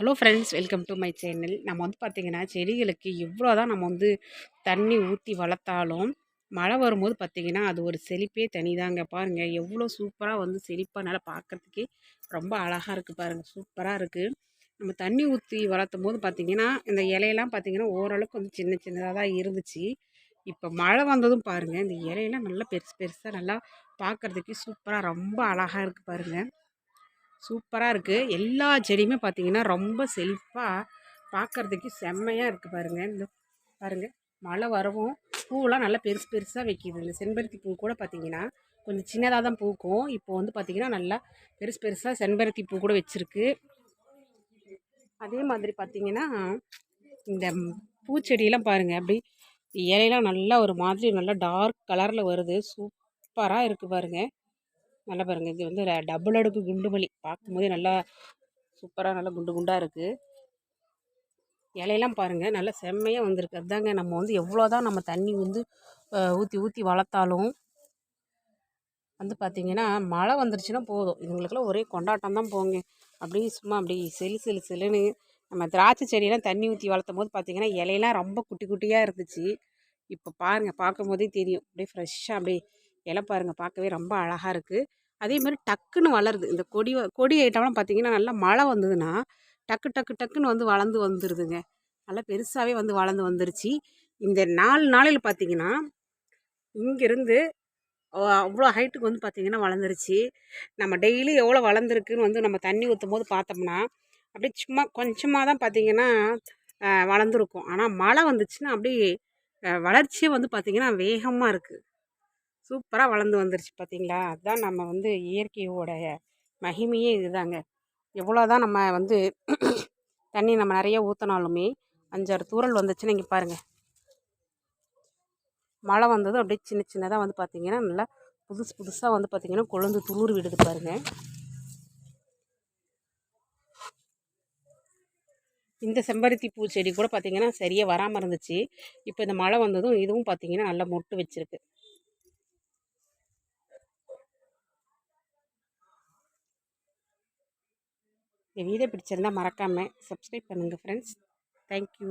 Hello friends welcome to my channel நம்ம வந்து பார்த்திங்கன்னா செடிகளுக்கு எவ்வளோ தான் நம்ம வந்து தண்ணி ஊற்றி வளர்த்தாலும் மழை வரும்போது பார்த்திங்கன்னா அது ஒரு செழிப்பே தனிதாங்க. பாருங்கள் எவ்வளோ சூப்பராக வந்து செழிப்பாக நல்லா பார்க்குறதுக்கே ரொம்ப அழகாக இருக்குது பாருங்கள் சூப்பராக இருக்குது நம்ம தண்ணி ஊற்றி வளர்த்தும் போது பார்த்திங்கன்னா இந்த இலையெல்லாம் பார்த்திங்கன்னா ஓரளவுக்கு வந்து சின்ன சின்னதாக தான் இருந்துச்சு. இப்போ மழை வந்ததும் பாருங்கள் இந்த இலையெல்லாம் நல்லா பெருசு பெருசாக நல்லா பார்க்குறதுக்கு சூப்பராக ரொம்ப அழகாக இருக்குது பாருங்கள் சூப்பராக இருக்குது எல்லா செடியுமே பார்த்திங்கன்னா ரொம்ப செழிப்பாக பார்க்குறதுக்கு செம்மையாக இருக்குது பாருங்கள் இந்த பாருங்கள் மழை வரவும் பூவெலாம் நல்லா பெருசு பெருசாக வைக்கிது. இந்த செம்பருத்தி பூ கூட பார்த்திங்கன்னா கொஞ்சம் சின்னதாக தான் பூக்கும். இப்போ வந்து பார்த்திங்கன்னா நல்லா பெருசு பெருசாக செம்பருத்தி பூ கூட வச்சுருக்கு. அதே மாதிரி பார்த்திங்கன்னா இந்த பூச்செடியெல்லாம் பாருங்கள் அப்படி இலையெல்லாம் நல்லா ஒரு மாதிரி நல்லா டார்க் கலரில் வருது. சூப்பராக இருக்குது பாருங்கள் நல்லா பாருங்கள் இது வந்து டபுள் அடுக்கு குண்டுமல்லி. பார்க்கும்போதே நல்லா சூப்பராக நல்லா குண்டு குண்டாக இருக்குது இலையெல்லாம் பாருங்கள் நல்லா செம்மையாக வந்திருக்கு. அதுதாங்க நம்ம வந்து எவ்வளோ தான் நம்ம தண்ணி வந்து ஊற்றி ஊற்றி வளர்த்தாலும் வந்து பார்த்திங்கன்னா மழை வந்துருச்சுன்னா போதும். இதுங்களுக்கெல்லாம் ஒரே கொண்டாட்டம் தான் போங்க. அப்படியே சும்மா அப்படி செலு செலு செலுன்னு நம்ம திராட்சை செடியெல்லாம் தண்ணி ஊற்றி வளர்த்தும் போது பார்த்திங்கன்னா இலையெல்லாம் ரொம்ப குட்டி குட்டியாக இருந்துச்சு. இப்போ பாருங்கள் பார்க்கும் போதே தெரியும். அப்படியே ஃப்ரெஷ்ஷாக அப்படியே இலை பாருங்கள் பார்க்கவே ரொம்ப அழகாக இருக்குது அதே மாதிரி டக்குன்னு வளருது. இந்த கொடி கொடி ஐட்டம்லாம் பார்த்திங்கன்னா நல்லா மழை வந்ததுன்னா டக்கு டக்கு டக்குன்னு வந்து வளர்ந்து வந்துடுதுங்க நல்லா பெருசாகவே வந்து வளர்ந்து வந்துருச்சு. இந்த நாலு நாளையில் பார்த்திங்கன்னா இங்கேருந்து அவ்வளோ ஹைட்டுக்கு வந்து பார்த்திங்கன்னா வளர்ந்துருச்சு. நம்ம டெய்லி எவ்வளோ வளர்ந்துருக்குன்னு வந்து நம்ம தண்ணி ஊற்றும் போது பார்த்தோம்னா அப்படியே சும்மா கொஞ்சமாக தான் பார்த்திங்கன்னா வளர்ந்துருக்கும். ஆனால் மழை வந்துச்சுன்னா அப்படியே வளர்ச்சியே வந்து பார்த்திங்கன்னா வேகமாக இருக்குது சூப்பராக வளர்ந்து வந்துருச்சு பார்த்தீங்களா? அதுதான் நம்ம வந்து இயற்கையோடைய மகிமையே இதுதாங்க. எவ்வளோ தான் நம்ம வந்து தண்ணி நம்ம நிறைய ஊற்றினாலுமே அஞ்சாறு தூரல் வந்துச்சுன்னு இங்கே பாருங்கள் மழை வந்ததும் அப்படியே சின்ன சின்னதாக வந்து பார்த்திங்கன்னா நல்லா புதுசு புதுசாக வந்து பார்த்திங்கன்னா கொழுந்து துளிர் விடுது பாருங்கள் இந்த செம்பருத்தி பூச்செடி கூட பார்த்திங்கன்னா சரியாக வராமல் இருந்துச்சு. இப்போ இந்த மழை வந்ததும் இதுவும் பார்த்திங்கன்னா நல்லா மொட்டு வச்சுருக்கு. இந்த வீடியோ பிடிச்சிருந்தால் மறக்காமல் சப்ஸ்கிரைப் பண்ணுங்கள் ஃப்ரெண்ட்ஸ் தேங்க்யூ